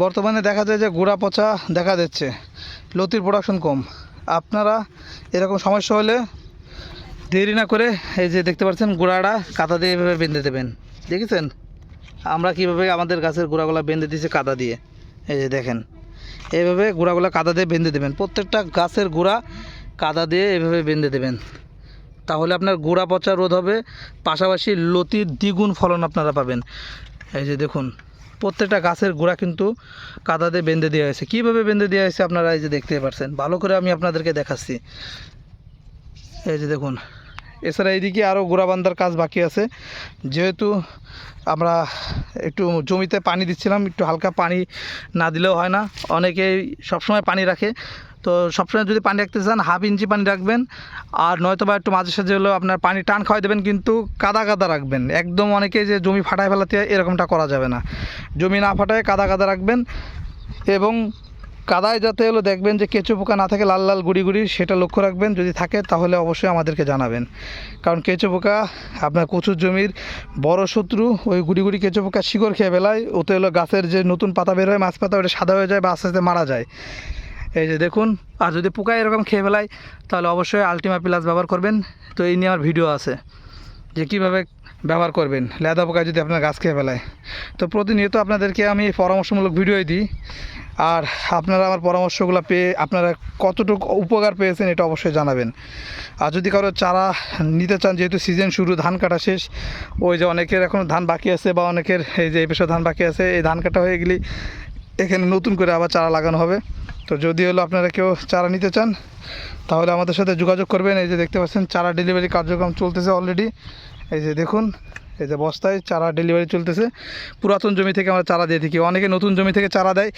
বর্তমানে দেখা যায় যে গোড়া পচা দেখা যাচ্ছে লতির প্রোডাকশন কম। আপনারা এরকম সমস্যা হলে দেরি না করে এই যে দেখতে পাচ্ছেন গোড়াটা কাদা দিয়ে এভাবে বেঁধে দেবেন। দেখেছেন? আমরা কীভাবে আমাদের গাছের গোড়াগুলো বেঁধে দিয়েছি কাদা দিয়ে। এই যে দেখেন এইভাবে গোড়াগুলো কাদা দিয়ে বেঁধে দেবেন। প্রত্যেকটা গাছের গোড়া কাদা দিয়ে এভাবে বেঁধে দেবেন। তাহলে আপনার গোড়া পচা রোধ হবে, পাশাপাশি লতির দ্বিগুণ ফলন আপনারা পাবেন। এই যে দেখুন প্রত্যেকটা গাছের গোড়া কিন্তু কাদা দিয়ে বেঁধে দেওয়া হয়েছে। কীভাবে বেঁধে দেওয়া হয়েছে আপনারা এই যে দেখতে পারছেন? ভালো করে আমি আপনাদেরকে দেখাচ্ছি। এই যে দেখুন, এছাড়া এইদিকে আরও গোড়া বান্ধার কাজ বাকি আছে। যেহেতু আমরা একটু জমিতে পানি দিচ্ছিলাম, একটু হালকা পানি না দিলেও হয় না। অনেকেই সবসময় পানি রাখে। তো সবসময় যদি পানি রাখতে চান, হাফ ইঞ্চি পানি রাখবেন। আর নয়তো বা একটু মাঝে সাঝে হলেও আপনার পানি টান খাওয়াই দেবেন, কিন্তু কাদা কাদা রাখবেন। একদম অনেকে যে জমি ফাটায় ফেলাতে এরকমটা করা যাবে না। জমি না ফাটায় কাদা কাদা রাখবেন এবং কাদায় যাতে হলো দেখবেন যে কেঁচো পোকা না থাকে, লাল লাল গুড়ি গুড়ি, সেটা লক্ষ্য রাখবেন। যদি থাকে তাহলে অবশ্যই আমাদেরকে জানাবেন। কারণ কেঁচো পোকা, আপনার কচুর জমির বড় শত্রু, ওই গুড়ি গুড়ি কেঁচো পোকা শিকড় খেয়ে বেলায় ওতে হলো গাছের যে নতুন পাতা বের হয়, মাছ পাতা ওটা সাদা হয়ে যায় বা আস্তে আস্তে মারা যায়। এই যে দেখুন, আর যদি পোকা এরকম খেয়ে ফেলায় তাহলে অবশ্যই আলটিমা প্লাস ব্যবহার করবেন। তো এই নিয়ে আমার ভিডিও আছে, যে কীভাবে ব্যবহার করবেন। লেদা পোকা যদি আপনার গাছ খেয়ে ফেলায়। তো প্রতিনিয়ত আপনাদেরকে আমি পরামর্শমূলক ভিডিওই দিই। আর আপনারা আমার পরামর্শগুলো পেয়ে আপনারা কতটুকু উপকার পেয়েছেন, এটা অবশ্যই জানাবেন। আর যদি কারও চারা নিতে চান, যেহেতু সিজন শুরু, ধান কাটা শেষ, ওই যে অনেকের এখনও ধান বাকি আছে, বা অনেকের এই যে এই পেশা ধান বাকি আছে, এই ধান কাটা হয়ে গেলেই এখানে নতুন করে আবার চারা লাগানো হবে। তো যদি হলো আপনারা কেউ চারা নিতে চান, তাহলে আমাদের সাথে যোগাযোগ করবেন। এই যে দেখতে পাচ্ছেন, চারা ডেলিভারি কার্যক্রম চলতেছে অলরেডি এই যে দেখুন এই যে বস্তায় চারা ডেলিভারি চলতেছে। পুরাতন জমি থেকে আমরা চারা দিয়ে থাকি। অনেকে নতুন জমি থেকে চারা দেয়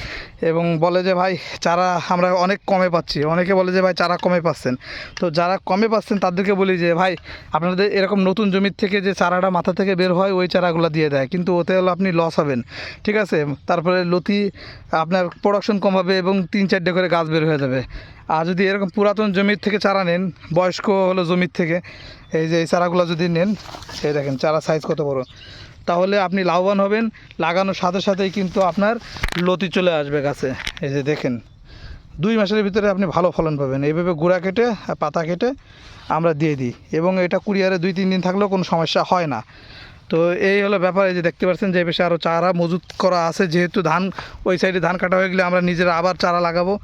এবং বলে যে, ভাই, চারা আমরা অনেক কমে পাচ্ছি। অনেকে বলে যে, ভাই, চারা কমে পাচ্ছেন। তো যারা কমে পাচ্ছেন, তাদেরকে বলি যে, ভাই, আপনাদের এরকম নতুন জমির থেকে যে চারাটা মাথা থেকে বের হয়, ওই চারাগুলো দিয়ে দেয়। কিন্তু ওতে হলো আপনি লস হবেন। ঠিক আছে? তারপরে লতি, আপনার প্রোডাকশন কম হবে এবং তিন চারটে করে গাছ বের হয়ে যাবে। আর যদি এরকম পুরাতন জমির থেকে চারা নেন, বয়স্ক হলো জমির থেকে, এই যে এই চারাগুলো যদি নেন, এই দেখেন চারা সাইজ কত বড়। তাহলে আপনি লাভবান হবেন, লাগানোর সাথে সাথেই কিন্তু আপনার লতি চলে আসবে গাছে। এই যে দেখেন, দুই মাসের ভিতরে আপনি ভালো ফলন পাবেন। এইভাবে গুঁড়া কেটে আর পাতা কেটে আমরা দিয়ে দিই। এবং এটা কুরিয়ারে দুই, তিন দিন থাকলেও কোনো সমস্যা হয় না। তো এই হলো ব্যাপার, এই যে দেখতে পাচ্ছেন যে বেশি আরও চারা মজুত করা আছে। যেহেতু ধান, ওই সাইডে ধান কাটা হয়ে গেলে আমরা নিজেরা আবার চারা লাগাবো।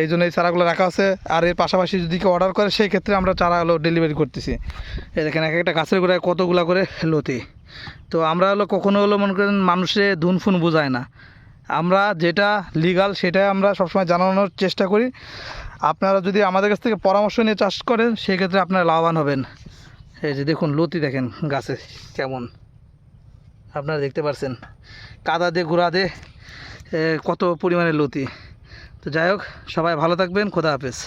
এই জন্য এই চারাগুলো রাখা আছে। আর এর পাশাপাশি যদি কেউ অর্ডার করে সেই ক্ষেত্রে আমরা চারা হলো ডেলিভারি করতেছি। এই দেখেন এক একটা গাছের গোড়ায় কতগুলা করে লতি। তো আমরা হলো কখনো হলো মনে করেন মানুষে ধুন ফুন বোঝায় না। আমরা যেটা লিগাল সেটাই আমরা সবসময় জানানোর চেষ্টা করি। আপনারা যদি আমাদের কাছ থেকে পরামর্শ নিয়ে চাষ করেন সেক্ষেত্রে আপনারা লাভবান হবেন। এই যে দেখুন লতি দেখেন গাছে কেমন। আপনারা দেখতে পাচ্ছেন কাদা দিয়ে গুঁড়া এ, কত পরিমাণে লতি। তো যাই হোক সবাই ভালো থাকবেন খোদা হাফেজ।